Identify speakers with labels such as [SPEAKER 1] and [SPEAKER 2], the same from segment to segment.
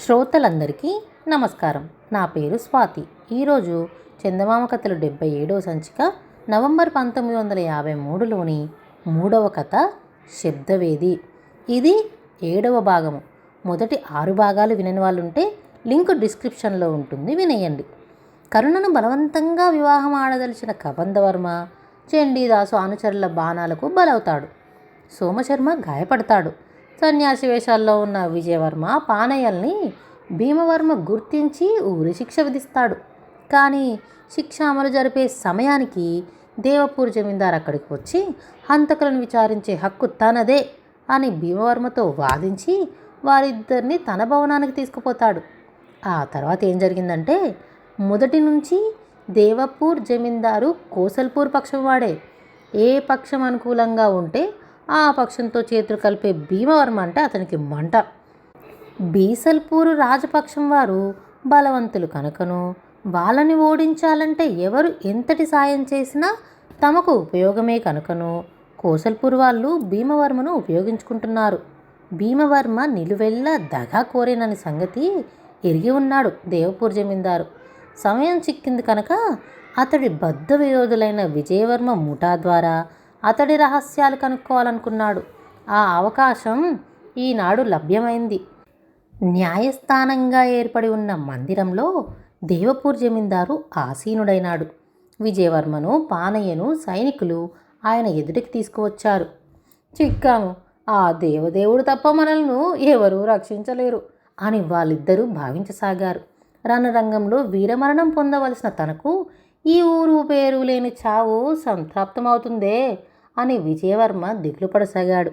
[SPEAKER 1] శ్రోతలందరికీ నమస్కారం. నా పేరు స్వాతి. ఈరోజు చందమామ కథలు డెబ్బై ఏడవ సంచిక నవంబర్ పంతొమ్మిది వందల యాభై మూడులోని మూడవ కథ శబ్దవేది. ఇది ఏడవ భాగము. మొదటి ఆరు భాగాలు వినని వాళ్ళు ఉంటే లింక్ డిస్క్రిప్షన్లో ఉంటుంది వినేయండి. కరుణను బలవంతంగా వివాహం ఆడదలిచిన కబంధవర్మ చండీదాసు అనుచరుల బాణాలకు బలవుతాడు. సోమశర్మ గాయపడతాడు. సన్యాసి వేషాల్లో ఉన్న విజయవర్మ పానయ్యల్ని భీమవర్మ గుర్తించి ఊరి శిక్ష విధిస్తాడు. కానీ శిక్ష అమలు జరిపే సమయానికి దేవపూర్ జమీందార్ అక్కడికి వచ్చి హంతకులను విచారించే హక్కు తనదే అని భీమవర్మతో వాదించి వారిద్దరిని తన భవనానికి తీసుకుపోతాడు. ఆ తర్వాత ఏం జరిగిందంటే మొదటి నుంచి దేవపూర్ జమీందారు కోసల్పూర్ పక్షం వాడే. ఏ పక్షం అనుకూలంగా ఉంటే ఆ పక్షంతో చేతులు కలిపే భీమవర్మ అంటే అతనికి మంట. బీసల్పూరు రాజపక్షం వారు బలవంతులు కనుకను వాళ్ళని ఓడించాలంటే ఎవరు ఎంతటి సాయం చేసినా తమకు ఉపయోగమే కనుకను. కోసల్పూర్ వాళ్ళు భీమవర్మను ఉపయోగించుకుంటున్నారు. భీమవర్మ నిలువెల్లా దగా కోరేనని సంగతి ఎరిగి ఉన్నాడు దేవపూర్ జమీందారు. సమయం చిక్కింది కనుక అతడి బద్ధ విరోధులైన విజయవర్మ ముఠా ద్వారా అతడి రహస్యాలు కనుక్కోవాలనుకున్నాడు. ఆ అవకాశం ఈనాడు లభ్యమైంది. న్యాయస్థానంగా ఏర్పడి ఉన్న మందిరంలో దేవపూర్ జమీందారు ఆసీనుడైనాడు. విజయవర్మను పానయ్యను సైనికులు ఆయన ఎదుటికి తీసుకువచ్చారు. చిక్కాము ఆ దేవదేవుడు తప్ప మనల్ని ఎవరూ రక్షించలేరు అని వాళ్ళిద్దరూ భావించసాగారు. రణరంగంలో వీరమరణం పొందవలసిన తనకు ఈ ఊరు పేరు లేని చావు సంతృప్తమవుతుందే అని విజయవర్మ దిగులు పడసాగాడు.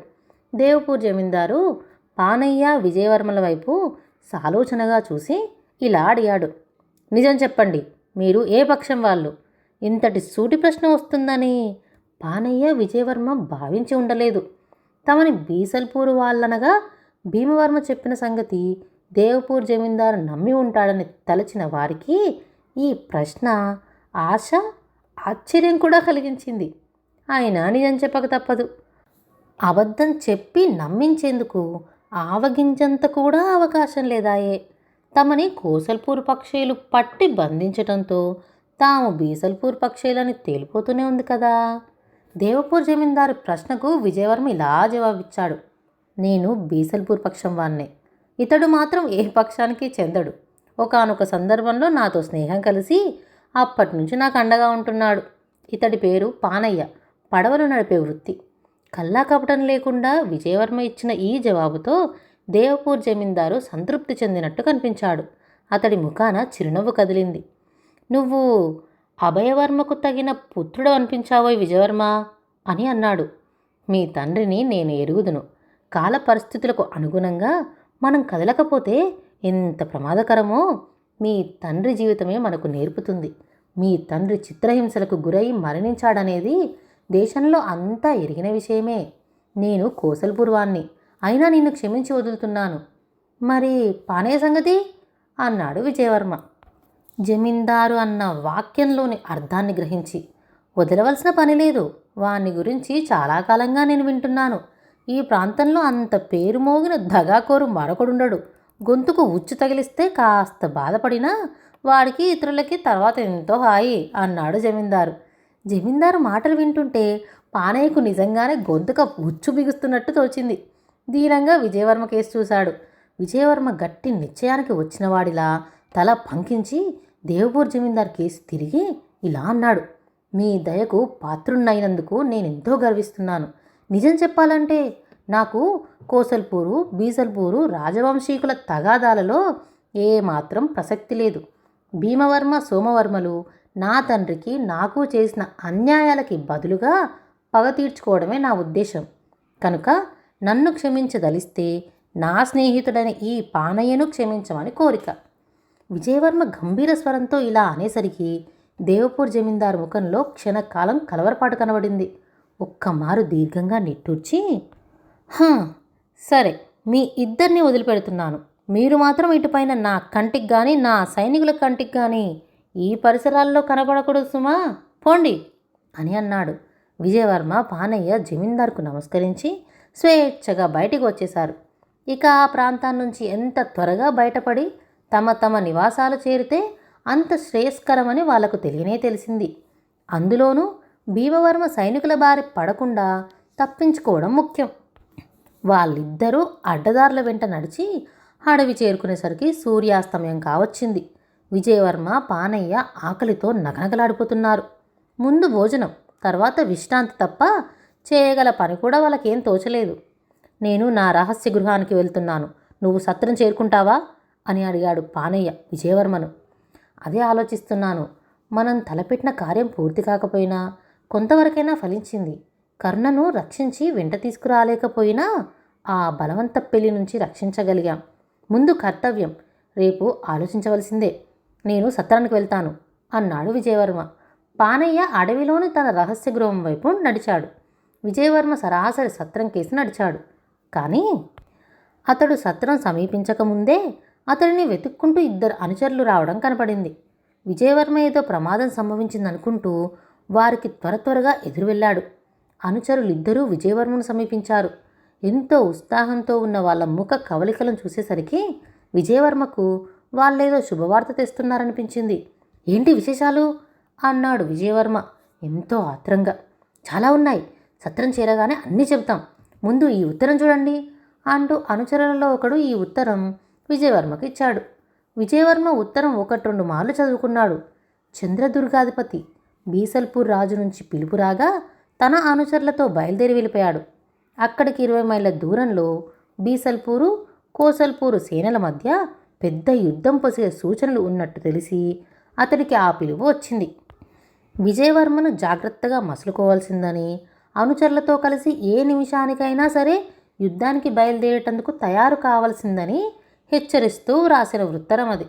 [SPEAKER 1] దేవపూర్ జమీందారు పానయ్య విజయవర్మల వైపు సాలోచనగా చూసి ఇలా అడిగాడు. నిజం చెప్పండి మీరు ఏ పక్షం వాళ్ళు? ఇంతటి సూటి ప్రశ్న వస్తుందని పానయ్య విజయవర్మ భావించి ఉండలేదు. తమని బీసల్పూర్ వాళ్ళనగా భీమవర్మ చెప్పిన సంగతి దేవపూర్ జమీందారు నమ్మి ఉంటాడని తలచిన వారికి ఈ ప్రశ్న ఆశ ఆశ్చర్యం కూడా కలిగించింది. ఆయన నిజం చెప్పక తప్పదు. అబద్ధం చెప్పి నమ్మించేందుకు ఆవగింజంత కూడా అవకాశం లేదాయే. తమని కోసల్పూర్ పక్షులు పట్టి బంధించటంతో తాము బీసల్పూర్ పక్షులని తేలిపోతూనే ఉంది కదా. దేవపూర్ జమీందారు ప్రశ్నకు విజయవర్మ ఇలా జవాబిచ్చాడు. నేను బీసల్పూర్ పక్షం వాన్నే ఇతడు మాత్రం ఏ పక్షానికి చెందడు. ఒకానొక సందర్భంలో నాతో స్నేహం కలిసి అప్పటి నుంచి నాకు అండగా ఉంటున్నాడు. ఇతడి పేరు పానయ్య. పడవలు నడిపే వృత్తి. కల్లా కపటం లేకుండా విజయవర్మ ఇచ్చిన ఈ జవాబుతో దేవపూర్ జమీందారు సంతృప్తి చెందినట్టు కనిపించాడు. అతడి ముఖాన చిరునవ్వు కదిలింది. నువ్వు అభయవర్మకు తగిన పుత్రుడు అనిపించావోయ్ విజయవర్మ అని అన్నాడు. మీ తండ్రిని నేను ఎరుగుదును. కాల పరిస్థితులకు అనుగుణంగా మనం కదలకపోతే ఎంత ప్రమాదకరమో మీ తండ్రి జీవితమే మనకు నేర్పుతుంది. మీ తండ్రి చిత్రహింసలకు గురై మరణించాడనేది దేశంలో అంతా ఎరిగిన విషయమే. నేను కోసల్పూర్వాన్ని అయినా నిన్ను క్షమించి వదులుతున్నాను. మరి పానే సంగతి? అన్నాడు విజయవర్మ. జమీందారు అన్న వాక్యంలోని అర్థాన్ని గ్రహించి వదలవలసిన పని లేదు. వాని గురించి చాలా కాలంగా నేను వింటున్నాను. ఈ ప్రాంతంలో అంత పేరు మోగిన దగాకోరు మరొకడుండడు. గొంతుకు ఉచ్చు తగిలిస్తే కాస్త బాధపడినా వాడికి ఇతరులకి తర్వాత ఎంతో హాయి అన్నాడు జమీందారు. జమీందారు మాటలు వింటుంటే పానయ్యకు నిజంగానే గొంతుక ఉచ్చు బిగుస్తున్నట్టు తోచింది. దీనంగా విజయవర్మ కేసు చూశాడు. విజయవర్మ గట్టి నిశ్చయానికి వచ్చినవాడిలా తల పంకించి దేవపూర్ జమీందార్ కేసు తిరిగి ఇలా అన్నాడు. మీ దయకు పాత్రున్నైనందుకు నేనెంతో గర్విస్తున్నాను. నిజం చెప్పాలంటే నాకు కోసల్పూరు బీసల్పూరు రాజవంశీకుల తగాదాలలో ఏమాత్రం ప్రసక్తి లేదు. భీమవర్మ సోమవర్మలు నా తండ్రికి నాకు చేసిన అన్యాయాలకి బదులుగా పగ తీర్చుకోవడమే నా ఉద్దేశం. కనుక నన్ను క్షమించదలిస్తే నా స్నేహితుడైన ఈ పానయ్యను క్షమించమని కోరిక. విజయవర్మ గంభీర స్వరంతో ఇలా అనేసరికి దేవపూర్ జమీందారు ముఖంలో క్షణకాలం కలవరపాటు కనబడింది. ఒక్కమారు దీర్ఘంగా నిట్టూర్చి "హా, సరే మీ ఇద్దరిని వదిలిపెడుతున్నాను. మీరు మాత్రం ఇటుపైన నా కంటికి కానీ నా సైనికుల కంటికి కానీ ఈ పరిసరాల్లో కనబడకూడదు సుమా? పోండి అని అన్నాడు. విజయవర్మ పానయ్య జమీందార్కు నమస్కరించి స్వేచ్ఛగా బయటికి వచ్చేశారు. ఇక ఆ ప్రాంతం నుంచి ఎంత త్వరగా బయటపడి తమ తమ నివాసాలు చేరితే అంత శ్రేయస్కరమని వాళ్ళకు తెలియనే తెలిసింది. అందులోనూ భీమవర్మ సైనికుల బారి పడకుండా తప్పించుకోవడం ముఖ్యం. వాళ్ళిద్దరూ అడ్డదారుల వెంట నడిచి అడవి చేరుకునేసరికి సూర్యాస్తమయం కావచ్చింది. విజయవర్మ పానయ్య ఆకలితో నగనగలాడిపోతున్నారు. ముందు భోజనం తర్వాత విశ్రాంతి తప్ప చేయగల పని కూడా వాళ్ళకేం తోచలేదు. నేను నా రహస్య గృహానికి వెళ్తున్నాను. నువ్వు సత్రం చేరుకుంటావా? అని అడిగాడు పానయ్య విజయవర్మను. అదే ఆలోచిస్తున్నాను. మనం తలపెట్టిన కార్యం పూర్తి కాకపోయినా కొంతవరకైనా ఫలించింది. కర్ణను రక్షించి వెంట తీసుకురాలేకపోయినా ఆ బలవంత పెళ్ళి నుంచి రక్షించగలిగాం. ముందు కర్తవ్యం రేపు ఆలోచించవలసిందే. నేను సత్రానికి వెళ్తాను అన్నాడు విజయవర్మ. పానయ్య అడవిలోని తన రహస్య గృహం వైపు నడిచాడు. విజయవర్మ సరాసరి సత్రం కేసి నడిచాడు. కానీ అతడు సత్రం సమీపించకముందే అతడిని వెతుక్కుంటూ ఇద్దరు అనుచరులు రావడం కనపడింది. విజయవర్మ ఏదో ప్రమాదం సంభవించిందనుకుంటూ వారికి త్వర త్వరగా ఎదురు వెళ్ళాడు అనుచరులిద్దరూ విజయవర్మను సమీపించారు. ఎంతో ఉత్సాహంతో ఉన్న వాళ్ళ ముఖ కవలికలను చూసేసరికి విజయవర్మకు వాళ్ళేదో శుభవార్త తెస్తున్నారనిపించింది. ఏంటి విశేషాలు? అన్నాడు విజయవర్మ. ఎంతో ఆత్రంగా. చాలా ఉన్నాయి. సత్రం చేరగానే అన్నీ చెప్తాం ముందు ఈ ఉత్తరం చూడండి అంటూ అనుచరులలో ఒకడు ఈ ఉత్తరం విజయవర్మకి ఇచ్చాడు. విజయవర్మ ఉత్తరం ఒకటి రెండు మార్లు చదువుకున్నాడు. చంద్రదుర్గాధిపతి బీసల్పూర్ రాజు నుంచి పిలుపు రాగా తన అనుచరులతో బయలుదేరి వెళ్ళిపోయాడు. అక్కడికి ఇరవై మైళ్ళ దూరంలో బీసల్పూరు కోసల్పూరు సేనల మధ్య పెద్ద యుద్ధం పొసిగే సూచనలు ఉన్నట్టు తెలిసి అతడికి ఆ పిలుపు వచ్చింది. విజయవర్మను జాగ్రత్తగా మసులుకోవాల్సిందని అనుచరులతో కలిసి ఏ నిమిషానికైనా సరే యుద్ధానికి బయలుదేరేటందుకు తయారు కావాల్సిందని హెచ్చరిస్తూ వ్రాసిన ఉత్తరం అది.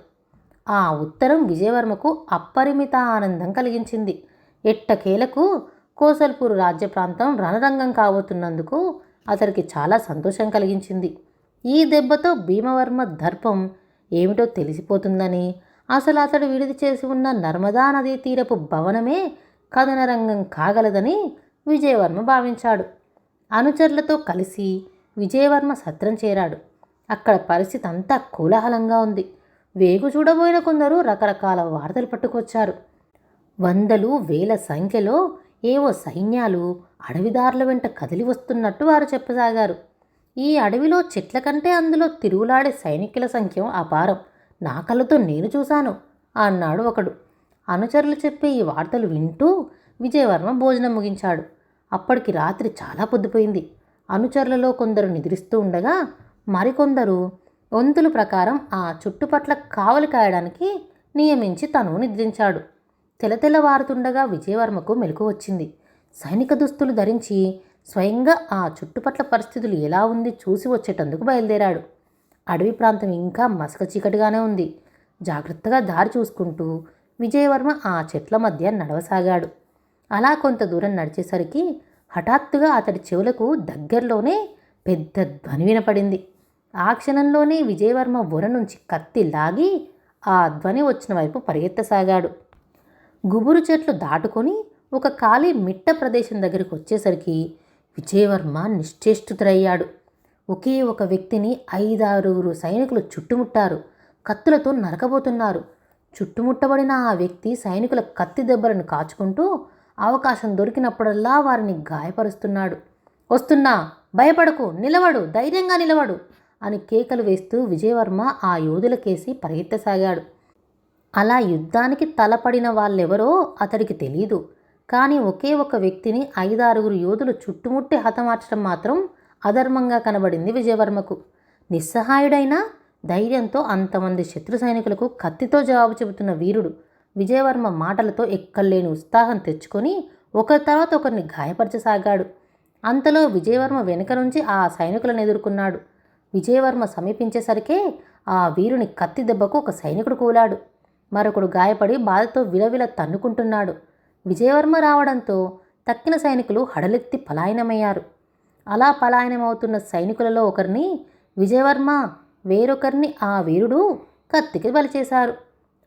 [SPEAKER 1] ఆ ఉత్తరం విజయవర్మకు అపరిమిత ఆనందం కలిగించింది. ఎట్టకేలకు కోసల్పూర్ రాజ్య ప్రాంతం రణరంగం కాబోతున్నందుకు అతనికి చాలా సంతోషం కలిగించింది. ఈ దెబ్బతో భీమవర్మ దర్పం ఏమిటో తెలిసిపోతుందని. అసలు అతడు విడిది చేసి ఉన్న నర్మదా నదీ తీరపు భవనమే కథనరంగం కాగలదని విజయవర్మ భావించాడు. అనుచరులతో కలిసి విజయవర్మ సత్రం చేరాడు. అక్కడ పరిస్థితి అంతా కోలాహలంగా ఉంది. వేగు చూడబోయిన కొందరు రకరకాల వార్తలు పట్టుకొచ్చారు. వందలు వేల సంఖ్యలో ఏవో సైన్యాలు అడవిదారుల వెంట కదిలి వస్తున్నట్టు వారు చెప్పసాగారు. ఈ అడవిలో చెట్ల కంటే అందులో తిరుగులాడే సైనికుల సంఖ్య అపారం. నా కళ్ళతో నేను చూశాను అన్నాడు ఒకడు. అనుచరులు చెప్పే ఈ వార్తలు వింటూ విజయవర్మ భోజనం ముగించాడు. అప్పటికి రాత్రి చాలా పొద్దుపోయింది. అనుచరులలో కొందరు నిద్రిస్తూ ఉండగా మరికొందరు వంతుల ప్రకారం ఆ చుట్టుపట్ల కావలి కాయడానికి నియమించి తను నిద్రించాడు. తెలతెలవారుతుండగా విజయవర్మకు మెలకు వచ్చింది. సైనిక దుస్తులు ధరించి స్వయంగా ఆ చుట్టుపట్ల పరిస్థితులు ఎలా ఉంది చూసి వచ్చేటందుకు బయలుదేరాడు. అడవి ప్రాంతం ఇంకా మసక చీకటిగానే ఉంది. జాగ్రత్తగా దారి చూసుకుంటూ విజయవర్మ ఆ చెట్ల మధ్య నడవసాగాడు. అలా కొంత దూరం నడిచేసరికి హఠాత్తుగా అతడి చెవులకు దగ్గరలోనే పెద్ద ధ్వని వినపడింది. ఆ క్షణంలోనే విజయవర్మ బుర నుంచి కత్తి లాగి ఆ ధ్వని వచ్చిన వైపు పరిగెత్తసాగాడు. గుబురు చెట్లు దాటుకొని ఒక ఖాళీ మిట్ట ప్రదేశం దగ్గరికి వచ్చేసరికి విజయవర్మ నిశ్చేష్టుతురయ్యాడు ఒకే ఒక వ్యక్తిని ఐదారుగురు సైనికులు చుట్టుముట్టారు. కత్తులతో నరకబోతున్నారు. చుట్టుముట్టబడిన ఆ వ్యక్తి సైనికుల కత్తి దెబ్బలను కాచుకుంటూ అవకాశం దొరికినప్పుడల్లా వారిని గాయపరుస్తున్నాడు. వస్తున్నా భయపడకు నిలవడు ధైర్యంగా నిలవడు అని కేకలు వేస్తూ విజయవర్మ ఆ యోధులకేసి పరిగెత్తసాగాడు. అలా యుద్ధానికి తలపడిన వాళ్ళెవరో అతడికి తెలియదు కానీ ఒకే ఒక వ్యక్తిని ఐదారుగురు యోధులు చుట్టుముట్టి హతమార్చడం మాత్రం అధర్మంగా కనబడింది విజయవర్మకు. నిస్సహాయుడైన ధైర్యంతో అంతమంది శత్రు సైనికులకు కత్తితో జవాబు చెబుతున్న వీరుడు విజయవర్మ మాటలతో ఎక్కలేని ఉత్సాహం తెచ్చుకొని ఒకరి తర్వాత ఒకరిని గాయపరచసాగాడు. అంతలో విజయవర్మ వెనుక నుంచి ఆ సైనికులను ఎదుర్కొన్నాడు. విజయవర్మ సమీపించేసరికే ఆ వీరుని కత్తి దెబ్బకు ఒక సైనికుడు కూలాడు. మరొకడు గాయపడి బాధతో విలవిల తన్నుకుంటున్నాడు. విజయవర్మ రావడంతో తక్కిన సైనికులు హడలెత్తి పలాయనమయ్యారు. అలా పలాయనమవుతున్న సైనికులలో ఒకరిని విజయవర్మ వేరొకరిని ఆ వీరుడు కత్తికి బలిచేశారు.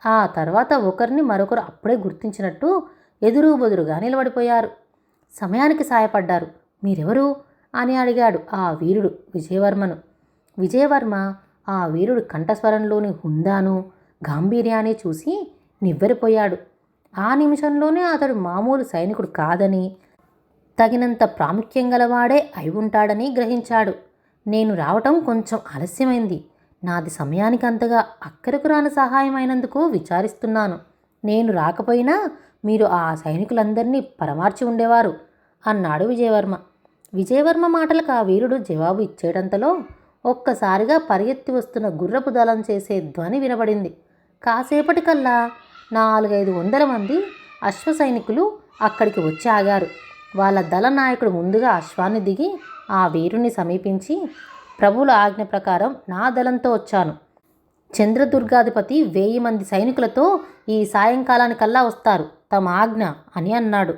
[SPEAKER 1] ఆ తర్వాత ఒకరిని మరొకరు అప్పుడే గుర్తించినట్టు ఎదురు బెదురుగా నిలబడిపోయారు. సమయానికి సాయపడ్డారు. మీరెవరు? అని అడిగాడు ఆ వీరుడు విజయవర్మను. విజయవర్మ ఆ వీరుడు కంఠస్వరంలోని హుందాను గాంభీర్యాన్ని చూసి నివ్వెరిపోయాడు. ఆ నిమిషంలోనే అతడు మామూలు సైనికుడు కాదని తగినంత ప్రాముఖ్యం గలవాడే అయి ఉంటాడని గ్రహించాడు. నేను రావటం కొంచెం ఆలస్యమైంది. నాది సమయానికి అంతగా అక్కరకు రాని సహాయమైనందుకు విచారిస్తున్నాను. నేను రాకపోయినా మీరు ఆ సైనికులందరినీ పరమార్చి ఉండేవారు అన్నాడు విజయవర్మ. విజయవర్మ మాటలకు ఆ వీరుడు జవాబు ఇచ్చేటంతలో ఒక్కసారిగా పరిగెత్తి వస్తున్న గుర్రపు దళం చేసే ధ్వని వినబడింది. కాసేపటికల్లా నాలుగైదు వందల మంది అశ్వ సైనికులు అక్కడికి వచ్చి ఆగారు. వాళ్ళ దళ నాయకుడు ముందుగా అశ్వాన్ని దిగి ఆ వీరుని సమీపించి ప్రభుల ఆజ్ఞ ప్రకారం నా దళంతో వచ్చాను. చంద్రదుర్గాధిపతి వెయ్యి మంది సైనికులతో ఈ సాయంకాలానికల్లా వస్తారు. తమ ఆజ్ఞ అని అన్నాడు.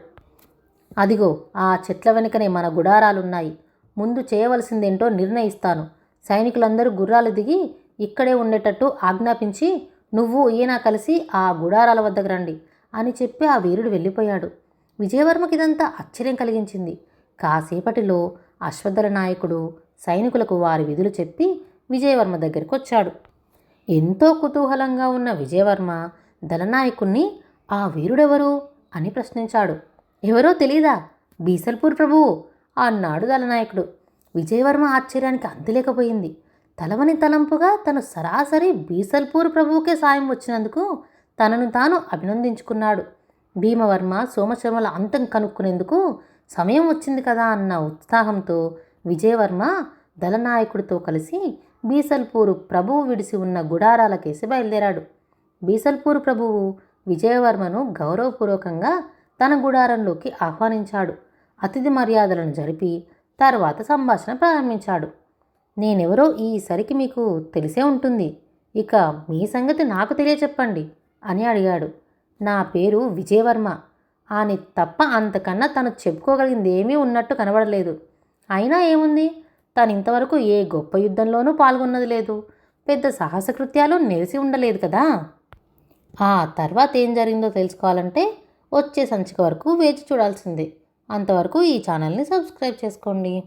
[SPEAKER 1] అదిగో ఆ చెట్ల వెనుకనే మన గుడారాలున్నాయి. ముందు చేయవలసిందేంటో నిర్ణయిస్తాను. సైనికులందరూ గుర్రాలు దిగి ఇక్కడే ఉండేటట్టు ఆజ్ఞాపించి నువ్వు ఈయన కలిసి ఆ గుడారాల వద్దకు రండి అని చెప్పి ఆ వీరుడు వెళ్ళిపోయాడు. విజయవర్మకి ఇదంతా ఆశ్చర్యం కలిగించింది. కాసేపటిలో అశ్వధర నాయకుడు సైనికులకు వారి విధులు చెప్పి విజయవర్మ దగ్గరికి వచ్చాడు ఎంతో కుతూహలంగా ఉన్న విజయవర్మ దళనాయకుణ్ణి ఆ వీరుడెవరు అని ప్రశ్నించాడు. ఎవరో తెలీదా? బీసల్పూర్ ప్రభువు అన్నాడు దళనాయకుడు. విజయవర్మ ఆశ్చర్యానికి అంతులేకపోయింది. తలవని తలంపుగా తను సరాసరి బీసల్పూర్ ప్రభువుకే సాయం వచ్చినందుకు తనను తాను అభినందించుకున్నాడు. భీమవర్మ సోమశర్మల అంతం కనుక్కునేందుకు సమయం వచ్చింది కదా అన్న ఉత్సాహంతో విజయవర్మ దళనాయకుడితో కలిసి బీసల్పూరు ప్రభువు విడిసి ఉన్న గుడారాలకేసి బయలుదేరాడు. బీసల్పూరు ప్రభువు విజయవర్మను గౌరవపూర్వకంగా తన గుడారంలోకి ఆహ్వానించాడు. అతిథి మర్యాదలను జరిపి తర్వాత సంభాషణ ప్రారంభించాడు. నేనెవరో ఈసరికి మీకు తెలిసే ఉంటుంది. ఇక మీ సంగతి నాకు తెలియచెప్పండి అని అడిగాడు. నా పేరు విజయవర్మ. అని తప్ప అంతకన్నా తను చెప్పుకోగలిగింది ఏమీ ఉన్నట్టు కనబడలేదు. అయినా ఏముంది? తను ఇంతవరకు ఏ గొప్ప యుద్ధంలోనూ పాల్గొన్నది లేదు. పెద్ద సాహసకృత్యాలు నెలిసి ఉండలేదు కదా? ఆ తర్వాత ఏం జరిగిందో తెలుసుకోవాలంటే వచ్చే సంచిక వరకు వేచి చూడాల్సిందే. అంతవరకు ఈ ఛానల్ని సబ్స్క్రైబ్ చేసుకోండి.